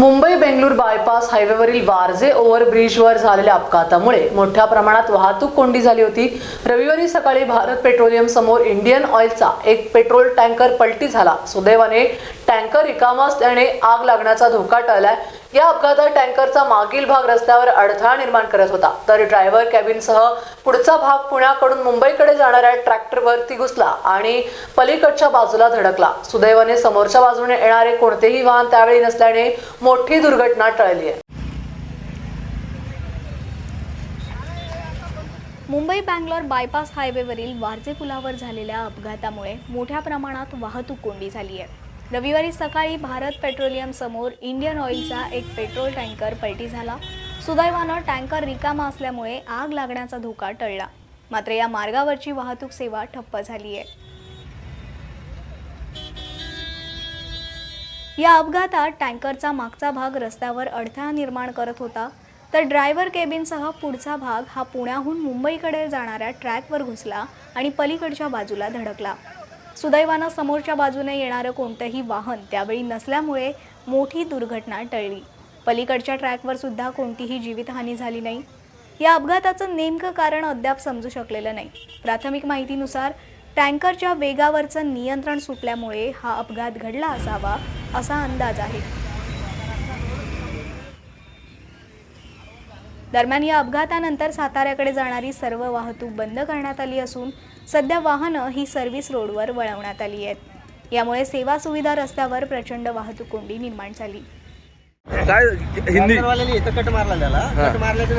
Mumbai Bengaluru bypass हायवेवरील वारजे ओव्हरब्रिजवर झालेल्या अपघातामुळे मोठ्या प्रमाणात वाहतूक कोंडी झाली होती. रविवारी सकाळी भारत पेट्रोलियम समोर इंडियन ऑइलचा एक पेट्रोल टँकर पलटी झाला. सुदैवाने टँकर रिकामा असल्याने आग लागण्याचा धोका टळलाय. या अपघातात टँकरचा मागील भाग रस्त्यावर अडथळा निर्माण करत होता. तर ड्रायव्हर कॅबिनसह पुढचा भाग पुण्याकडून मुंबईकडे जाणाऱ्या ट्रॅक्टरवरती घुसला आणि पलीकडच्या बाजूला धडकला. सुदैवाने समोरच्या बाजूने येणारे कोणतेही वाहन त्यावेळी नसल्याने मोठी दुर्घटना टळली आहे. मुंबई बँगलोर बायपास हायवेवरील वारजे पुलावर झालेल्या अपघातामुळे मोठ्या प्रमाणात वाहतूक कोंडी झाली आहे. रविवारी सकाळी भारत पेट्रोलियम समोर इंडियन ऑइलचा एक पेट्रोल टँकर पलटी झाला. सुदैवानं टँकर रिकामा असल्यामुळे आग लागण्याचा धोका टळला. मात्र या मार्गावरची वाहतूक सेवा ठप्प झाली आहे. या अपघातात टँकरचा मागचा भाग रस्त्यावर अडथळा निर्माण करत होता तर ड्रायव्हर केबिनसह पुढचा भाग हा पुण्याहून मुंबईकडे जाणाऱ्या ट्रॅकवर घुसला आणि पलीकडच्या बाजूला धडकला. सुदैवानं समोरच्या बाजूने येणारं कोणतंही वाहन त्यावेळी नसल्यामुळे मोठी दुर्घटना टळली. पलीकडच्या ट्रॅकवर सुद्धा कोणतीही जीवितहानी झाली नाही. या अपघाताचं नेमकं कारण अद्याप समजू शकलेलं नाही. प्राथमिक माहितीनुसार टँकरच्या वेगावरचं नियंत्रण सुटल्यामुळे हा अपघात घडला असावा असा अंदाज आहे. दरम्यान या अपघातानंतर साताऱ्याकडे जाणारी सर्व वाहतूक बंद करण्यात आली असून सध्या वाहनं ही सर्व्हिस रोडवर वळवण्यात आली आहेत. यामुळे सेवा सुविधा रस्त्यावर प्रचंड वाहतूक कोंडी निर्माण झाली. काय हिंदी? वाल्याने इथं कट मारला त्याला. कट मारल्याच्या